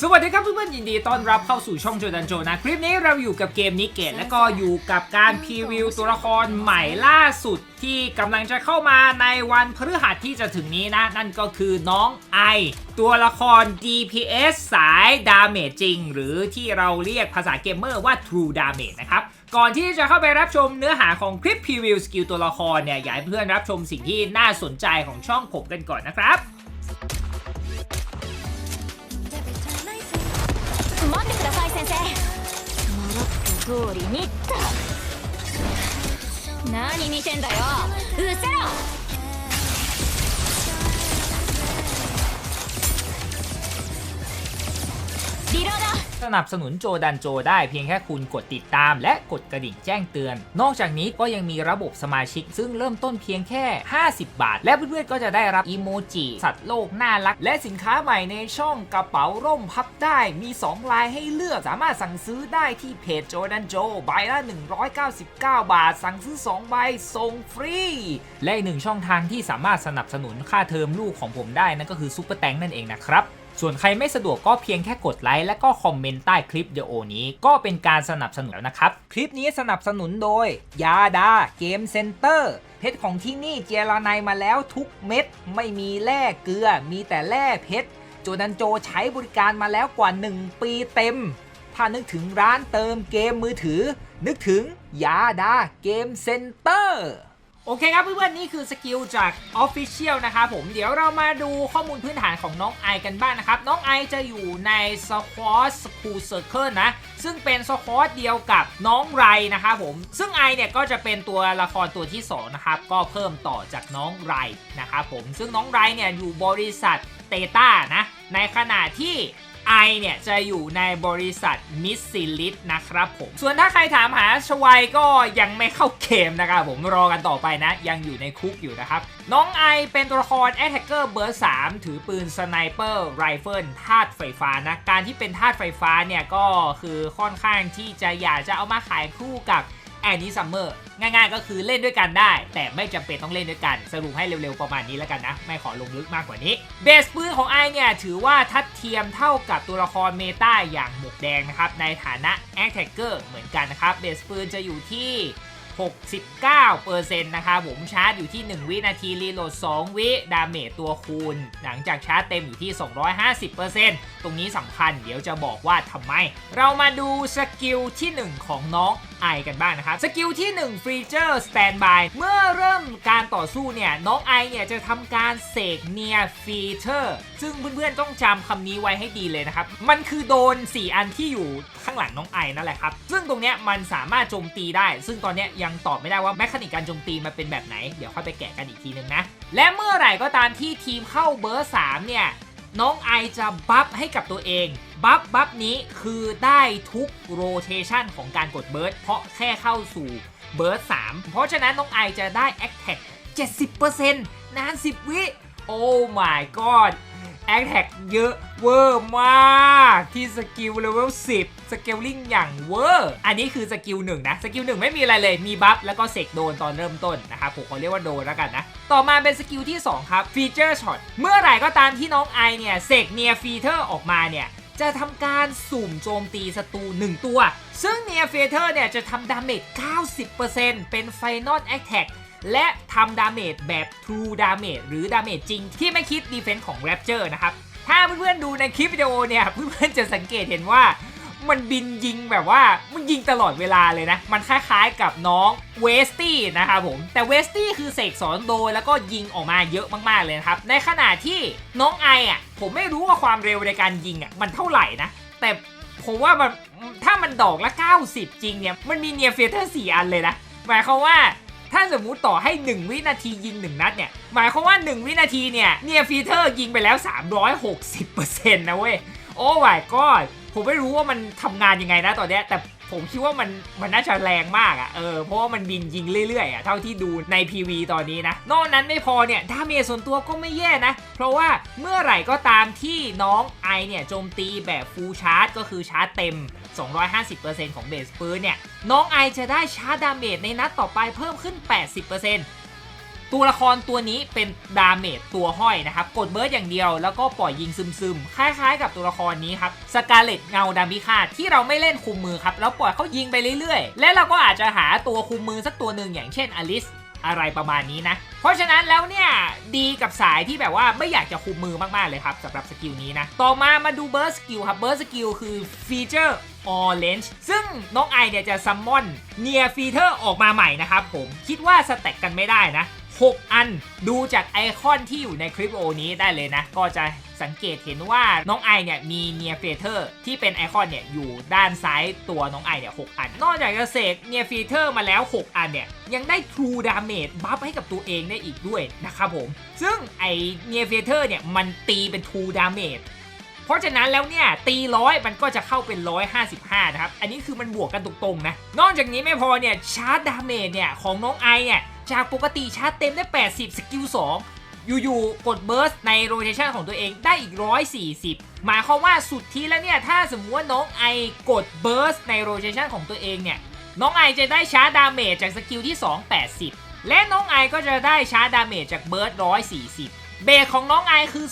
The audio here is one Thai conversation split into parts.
สวัสดีครับเพื่อนๆยินดีต้อนรับเข้าสู่ช่องโจดันโจนะ คลิปนี้เราอยู่กับเกมนิเกตและก็อยู่กับการพรีวิวตัวละครใหม่ล่าสุดที่กำลังจะเข้ามาในวันพฤหัสที่จะถึงนี้นะ นั่นก็คือน้องไอ ตัวละคร DPS สายดาเมจจริง หรือที่เราเรียกภาษาเกมเมอร์ว่า True Damage นะครับก่อนที่จะเข้าไปรับชมเนื้อหาของคลิปพรีวิวสกิลตัวละครเนี่ยอยากให้เพื่อนรับชมสิ่งที่น่าสนใจของช่องผมกันก่อนนะครับ 通りにっと何見てんだよ。 สนับสนุนโจดันโจได้เพียงแค่คุณกดติดตาม และกดกระดิ่งแจ้งเตือน นอกจากนี้ก็ยังมีระบบสมาชิก ซึ่งเริ่มต้นเพียงแค่ 50 บาท และเพื่อนๆก็จะได้รับอีโมจิสัตว์โลกน่ารัก และสินค้าใหม่ในช่องกระเป๋าร่มพับได้มี 2 ลายให้เลือกสามารถสั่งซื้อได้ที่เพจโจดันโจใบละ 199 บาท สั่งซื้อ 2 ใบส่งฟรี และอีกหนึ่งช่องทางที่สามารถสนับสนุนค่าเทอมลูกของผมได้นั่นก็คือซุปเปอร์แตงนั่นเองนะครับ ส่วนใครไม่สะดวกก็เพียงแค่กดไลค์และก็คอมเมนต์ใต้คลิปวิดีโอนี้ ก็เป็นการสนับสนุนแล้วนะครับ คลิปนี้สนับสนุนโดย ยาดาเกมเซ็นเตอร์เพชรของที่นี่เจรไนายมาแล้วทุกเม็ด ไม่มีแร่เกลือ มีแต่แร่เพชรโจดันโจใช้บริการมาแล้วกว่า 1 ปีเต็ม ถ้านึกถึงร้านเติมเกมมือถือ นึกถึงยาดาเกมเซ็นเตอร์ โอเคครับเพื่อนๆนี่คือสกิลจาก Official นะครับผมเดี๋ยวเรามาดูข้อมูลพื้นฐานของน้องไอกันบ้างนะครับ น้องไอจะอยู่ใน Squad School Circle นะ ซึ่งเป็นสควอตเดียวกับน้องไรนะครับผม ซึ่งไอเนี่ยก็จะเป็นตัวละครตัวที่ 2 นะครับ ก็เพิ่มต่อจากน้องไรนะครับผมซึ่งน้องไรเนี่ยอยู่บริษัทเตต้านะ ในขณะที่ไอเนี่ยจะอยู่ในบริษัทมิสซิลิสนะครับผม ส่วนถ้าใครถามหาชวัยก็ยังไม่เข้าเกมนะครับผมรอกันต่อไปนะ ยังอยู่ในคุกอยู่นะครับ น้องไอเป็นตัวละครแอ t แทกเกอร์เบอร์ 3 ถือปืนสไนเปอร์ไรเฟิลธาตุไฟฟ้านะ การที่เป็นธาตุไฟฟ้าเนี่ยก็คือค่อนข้างที่จะอยากจะเอามาขายคู่กับ แอนนี่ซัมเมอร์ง่ายๆ ก็คือเล่นด้วยกันได้ แต่ไม่จำเป็นต้องเล่นด้วยกัน สรุปให้เร็วๆ ประมาณนี้แล้วกันนะ ไม่ขอลงลึกมากกว่านี้เบสปืนของไอเนี่ยถือว่าทัดเทียมเท่ากับตัวละครเมตาอย่างหมวกแดงนะครับ ในฐานะแอ t แท็กเกอร์เหมือนกันนะครับเบสปืนจะอยู่ที่ 69%นะครับผมชาร์จอยู่ที่ 1 วินาที รีโหลด 2 วิดาเมจตัวคูณ หลังจากชาร์จเต็มอยู่ที่ 250%ตรงนี้สำคัญเดี๋ยวจะบอกว่าทำไม เรามาดูสกิลที่ 1 ของน้อง ไอกันบ้างนะครับ สกิลที่1ฟีเจอร์สแตนบายเมื่อเริ่มการต่อสู้เนี่ยน้องไอเนี่ยจะทำการเสกเนียฟีเจอร์ซึ่งเพื่อนๆต้องจำคำนี้ไว้ให้ดีเลยนะครับ มันคือโดน 4 อันที่อยู่ข้างหลังน้องไอนั่นแหละครับ ซึ่งตรงเนี้ยมันสามารถโจมตีได้ ซึ่งตอนเนี้ยยังตอบไม่ได้ว่าแมคานิกการโจมตีมันเป็นแบบไหน เดี๋ยวค่อยไปแกะกันอีกทีนึงนะ และเมื่อไหร่ก็ตามที่ทีมเข้าเบอร์3เนี่ย น้องไอจะบัฟให้กับตัวเอง บัฟบัฟนี้คือได้ทุกโรเทชันของการกดเบิร์ดเพราะแค่เข้าสู่เบิร์ด3เพราะฉะนั้นน้องไอจะได้แอคแท็ก70%นาน 10 วิ โอ้ my god แอคแท็กเยอะเวอร์มากที่สกิลเลเวล10 สเกลลิ่งอย่างเวอร์ อันนี้คือสกิลหนึ่งนะ สกิลหนึ่งไม่มีอะไรเลย มีบัฟแล้วก็เสกโดนตอนเริ่มต้นนะครับ ผมขอเรียกว่าโดนแล้วกันนะ ต่อมาเป็นสกิลที่ 2 ครับฟีเจอร์ช็อต เมื่อไหร่ก็ตามที่น้องไอเนี่ยเสกเนียฟีเทอร์ออกมาเนี่ยจะทำการสุ่มโจมตีศัตรู 1 ตัว ซึ่งเนียฟีเทอร์เนี่ยจะทำดาเมจ 90%เป็นไฟนอลแอคแท็ก และทำดาเมจแบบ True Damage หรือดาเมจจริง ที่ไม่คิดดีเฟน s ์ของ Rapture นะครับ ถ้าเพื่อนๆดูในคลิปวิดีโอเนี่ย เพื่อนๆจะสังเกตเห็นว่ามันบินยิงแบบว่ามันยิงตลอดเวลาเลยนะ มันคล้ายๆกับน้องเวสตี้นะครับผม แต่เวสตี้คือเสกสอนโดยแล้วก็ยิงออกมาเยอะมากๆเลยครับ ในขณะที่น้องไออะผมไม่รู้ว่าความเร็วในการยิงอะมันเท่าไหร่นะ แต่ผมว่ามันถ้ามันดอกละ 90 จริงเนี่ย มันมีเนียเฟเตอร์4อันเลยนะ หมายความว่า ถ้าสมมุติต่อให้ 1 วินาทียิง 1 นัดเนี่ย หมายความว่า 1 วินาทีเนี่ยเนียฟีเตอร์ยิงไปแล้ว 360%นะเว้ย โอ้ my god ผมไม่รู้ว่ามันทำงานยังไงนะตอนนี้แต่ ผมคิดว่ามันมันน่าจะแรงมากอะ่ะเออเพราะว่ามันบินยิงเรื่อยๆอะ่ะเท่าที่ดูใน PV ตอนนี้นะ นอกนั้นไม่พอเนี่ยดาเมจส่วนตัวก็ไม่แย่นะ เพราะว่าเมื่อไหร่ก็ตามที่น้องไอเนี่ยโจมตีแบบฟูลชาร์จก็คือชาร์จเต็ม 250%ของเบสปืนเนี่ยน้องไอจะได้ชาร์จดาเมจในนัดต่อไปเพิ่มขึ้น 80% ตัวละครตัวนี้เป็นดาเมจตัวห้อยนะครับ กดเบิร์ดอย่างเดียวแล้วก็ปล่อยยิงซึมๆ คล้ายๆ กับตัวละครนี้ครับสกาเลตเงาดามิคาที่เราไม่เล่นคุมมือครับแล้วปล่อยเขายิงไปเรื่อยๆ และเราก็อาจจะหาตัวคุมมือสักตัวหนึ่งอย่างเช่นอลิสอะไรประมาณนี้นะ เพราะฉะนั้นแล้วเนี่ย ดีกับสายที่แบบว่าไม่อยากจะคุมมือมาก ๆ เลยครับสำหรับสกิลนี้นะ ต่อมามาดูเบิร์สสกิลครับเบิร์สสกิลคือฟีเจอร์ Orange ซึ่งน้องไอเนี่ยจะซัมมอนเนียฟีเทอร์ออกมาใหม่นะครับผมคิดว่าสแต็กกันไม่ได้นะ 6 อัน ดูจากไอคอนที่อยู่ในคลิปโอนี้ได้เลยนะ ก็จะสังเกตเห็นว่าน้องไอเนี่ยมีเนียเฟเทอร์ที่เป็นไอคอนเนี่ยอยู่ด้านซ้ายตัวน้องไอเนี่ย6อัน นอกจากจะเสกเนียเฟเทอร์มาแล้ว 6 อันเนี่ยยังได้ True Damage บัฟให้กับตัวเองได้อีกด้วยนะครับผม ซึ่งไอเนียเฟเทอร์เนี่ยมันตีเป็น True Damage เพราะฉะนั้นแล้วเนี่ยตีร้อยมันก็จะเข้าเป็น 155 นะครับ อันนี้คือมันบวกกันตรงๆนะ นอกจากนี้ไม่พอเนี่ยชาร์จดาเมจเนี่ยของน้องไอเนี่ย จากปกติชาร์จเต็มได้ 80 สกิล 2 อยู่ๆ กดเบิร์สในโรเ t ชันของตัวเองได้อีก 140 หมายความว่าสุดที่แล้วเนี่ย ถ้าสมมติว่าน้องไอกดเบิร์สในโรเ t ชันของตัวเองเนี่ย น้องไอจะได้ชาร์จดาเมจจากสกิลที่ 2 80 และน้องไอก็จะได้ชาร์จดาเมจจากเบิร์ส140เบสของน้องไอคือ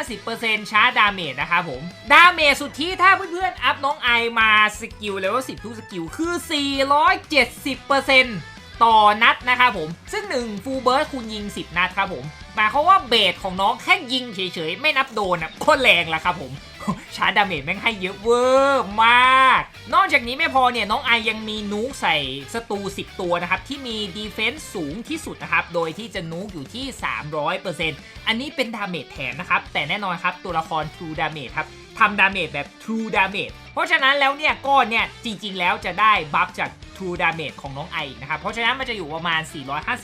250%ชาร์จดาเมจนะครับผม ดาเมจสุดที่ถ้าเพื่อนๆ อัพน้องไอมาสกิลเลเวล10 ทุกสกิลคือ 470% ต่อนัดนะครับผม ซึ่ง1ฟูลเบิร์ดคุณยิง 10 นัดครับผมหมายความว่าเบสของน้องแค่ยิงเฉยๆ ไม่นับโดนอะโคตรแรงละครับผมชาร์ดาเมจแม่งให้เยอะเวอร์มาก นอกจากนี้ไม่พอเนี่ย น้องไอยังมีนูกใส่ศัตรู10 ตัวนะครับ ที่มีดีเฟนส์สูงที่สุดนะครับ โดยที่จะนูกอยู่ที่ 300%อันนี้เป็นดาเมจแถมนะครับ แต่แน่นอนครับตัวละคร True Damage ครับทำดาเมจแบบ True Damage เพราะฉะนั้นแล้วเนี่ยก้อนเนี่ยจริงๆแล้วจะได้บัฟจาก True Damage ของน้องไอนะครับ เพราะฉะนั้นมันจะอยู่ประมาณ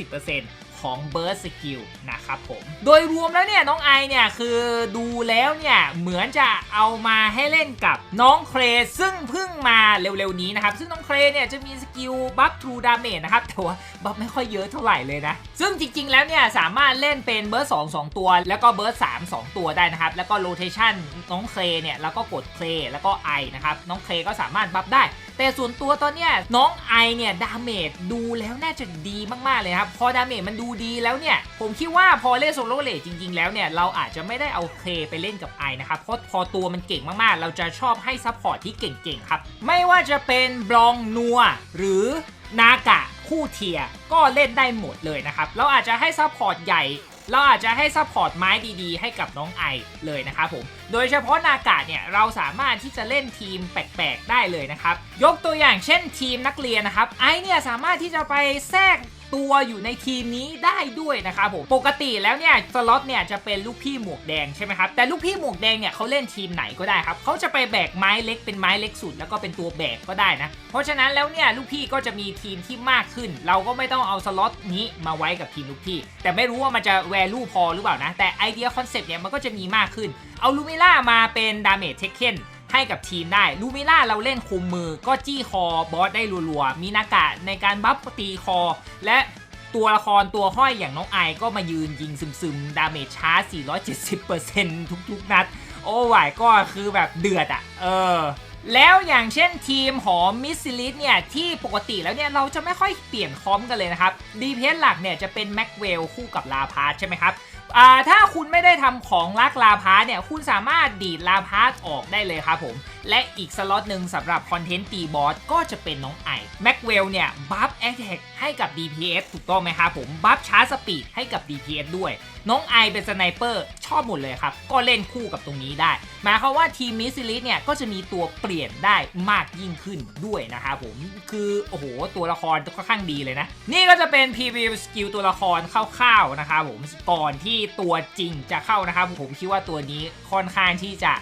450% ของ Burst Skill นะครับผม โดยรวมแล้วเนี่ยน้องไอเนี่ยคือดูแล้วเนี่ยเหมือนจะเอามาให้เล่นกับน้องเครซึ่งเพิ่งมาเร็วๆนี้นะครับซึ่งน้องเครเนี่ยจะมีสกิลบัฟ True Damage นะครับแต่ว่าบัฟไม่ค่อยเยอะเท่าไหร่เลยนะ ซึ่งจริงๆแล้วเนี่ยสามารถเล่นเป็นเบอร์ส2 2ตัว แล้วก็เบอร์ส3 2ตัวได้นะครับ แล้วก็โรเทชันน้องเครเนี่ยแล้วก็กดเครแล้วก็ไอนะครับน้องเครก็สามารถบัฟได้ แต่ส่วนตัวตอนเนี้ยน้องไอเนี่ยดาเมจดูแล้วน่าจะดีมากๆเลยครับพอดาเมจมันดูดีแล้วเนี่ย ผมคิดว่าพอเล่นโซโล่เลจริง ๆ แล้วเนี่ย เราอาจจะไม่ได้เอาเคไปเล่นกับไอนะครับ เพราะพอตัวมันเก่งมากๆ เราจะชอบให้ซัพพอร์ตที่เก่งๆ ครับ ไม่ว่าจะเป็นบลองนัวหรือนากะคู่เทียก็เล่นได้หมดเลยนะครับ เราอาจจะให้ซัพพอร์ตใหญ่เราอาจจะให้ซัพพอร์ตไม้ดีๆ ให้กับน้องไอเลยนะครับผม โดยเฉพาะนากาเนี่ยเราสามารถที่จะเล่นทีมแปลกๆ ได้เลยนะครับ ยกตัวอย่างเช่นทีมนักเรียนนะครับ ไอเนี่ยสามารถที่จะไปแทรก ตัวอยู่ในทีมนี้ได้ด้วยนะครับผมปกติแล้วเนี่ยสล็อตเนี่ยจะเป็นลูกพี่หมวกแดงใช่ไหมครับแต่ลูกพี่หมวกแดงเนี่ยเขาเล่นทีมไหนก็ได้ครับเขาจะไปแบกไม้เล็กเป็นไม้เล็กสุด แล้วก็เป็นตัวแบกก็ได้นะ เพราะฉะนั้นแล้วเนี่ยลูกพี่ก็จะมีทีมที่มากขึ้น เราก็ไม่ต้องเอาสล็อตนี้มาไว้กับทีมลูกพี่ แต่ไม่รู้ว่ามันจะแวลูพอหรือเปล่านะแต่ไอเดียคอนเซปต์เนี่ยมันก็จะมีมากขึ้นเอาลูมิล่ามาเป็นดาเมจเทคเคน ให้กับทีมได้ลูมิล่าเราเล่นคุมมือก็จี้คอบอสได้รัวๆมีนากะในการบัฟตีคอ และตัวละครตัวห้อยอย่างน้องไอก็มายืนยิงซึมๆ ดาเมจช้า 470%ทุกๆ นัด โอ้ไหวก็คือแบบเดือดอะ่ะ เออ แล้วอย่างเช่นทีมหอมิสซิลิสเนี่ย ที่ปกติแล้วเนี่ย เราจะไม่ค่อยเปลี่ยนคอมกันเลยนะครับดีเพสหลักเนี่ยจะเป็นแม็กเวลคู่กับลาพาร์ใช่ไหมครับถ้าคุณไม่ได้ทำของลักลาพาร์เนี่ย คุณสามารถดีดลาพาร์ออกได้เลยครับผม และอีกสล็อตหนึ่งสำหรับคอนเทนต์ตีบอสก็จะเป็นน้องไอแม็กเวลเนี่ย บัฟแอคแท็กให้กับ DPS ถูกต้องไหมครับผม บัฟชาร์จสปีดให้กับ DPS ด้วย น้องไอเป็นสไนเปอร์ชอบหมดเลยครับ ก็เล่นคู่กับตรงนี้ได้หมายความว่าทีมมิสซิลิสเนี่ยก็จะมีตัวเปลี่ยนได้มากยิ่งขึ้นด้วยนะครับผมคือโอ้โหตัวละครค่อนข้างดีเลยนะ นี่ก็จะเป็นพรีวิวสกิลตัวละครคร่าวๆนะครับผมก่อนที่ตัวจริงจะเข้านะครับผมคิดว่าตัวนี้ค่อนข้างที่จะ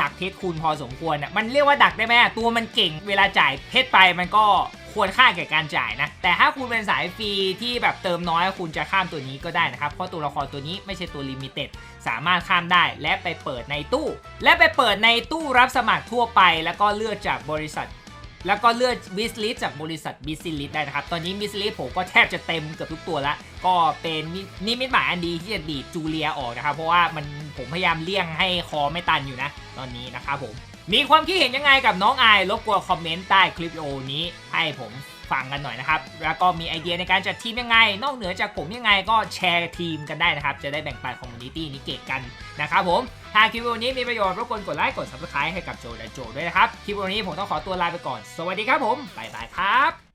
ดักเพชรคุณพอสมควรอะมันเรียกว่าดักได้ไหมตัวมันเก่ง เวลาจ่ายเพชรไปมันก็ ควรค่าแก่การจ่ายนะ แต่ถ้าคุณเป็นสายฟรีที่แบบเติมน้อยคุณจะข้ามตัวนี้ก็ได้นะครับ เพราะตัวละครตัวนี้ไม่ใช่ตัวลิมิเต็ดสามารถข้ามได้และไปเปิดในตู้ และไปเปิดในตู้รับสมัครทั่วไป แล้วก็เลือกจากบริษัทแล้วก็เลือกวิสลิสจากบริษัทบิสซิลิสได้นะครับ ตอนนี้บิสลิสผมก็แทบจะเต็มเกือบทุกตัวละ ก็เป็นนินิมิตหมายอันดีที่จะดีดจูเลียออกนะครับ เพราะว่ามันผมพยายามเลี่ยงให้คอไม่ตันอยู่นะ ตอนนี้นะครับผม มีความคิดเห็นยังไงกับน้องไอายรบกวนคอมเมนต์ใต้คลิปวิดีโอนี้ให้ผมฟังกันหน่อยนะครับ แล้วก็มีไอเดียในการจัดทีมยังไง นอกเหนือจากผมยังไงก็แชร์ทีมกันได้นะครับ จะได้แบ่งปันคอมมูนิตี้นี้เกตกันนะครับผม ถ้าคลิปวิดีโอนี้มีประโยชน์รบกวนกดไลค์ กดซับสไคร b e ให้กับโจและโจด้วยนะครับ คลิปวิดีโอนี้ผมต้องขอตัวลาไปก่อน สวัสดีครับผม บ๊ายบายครับ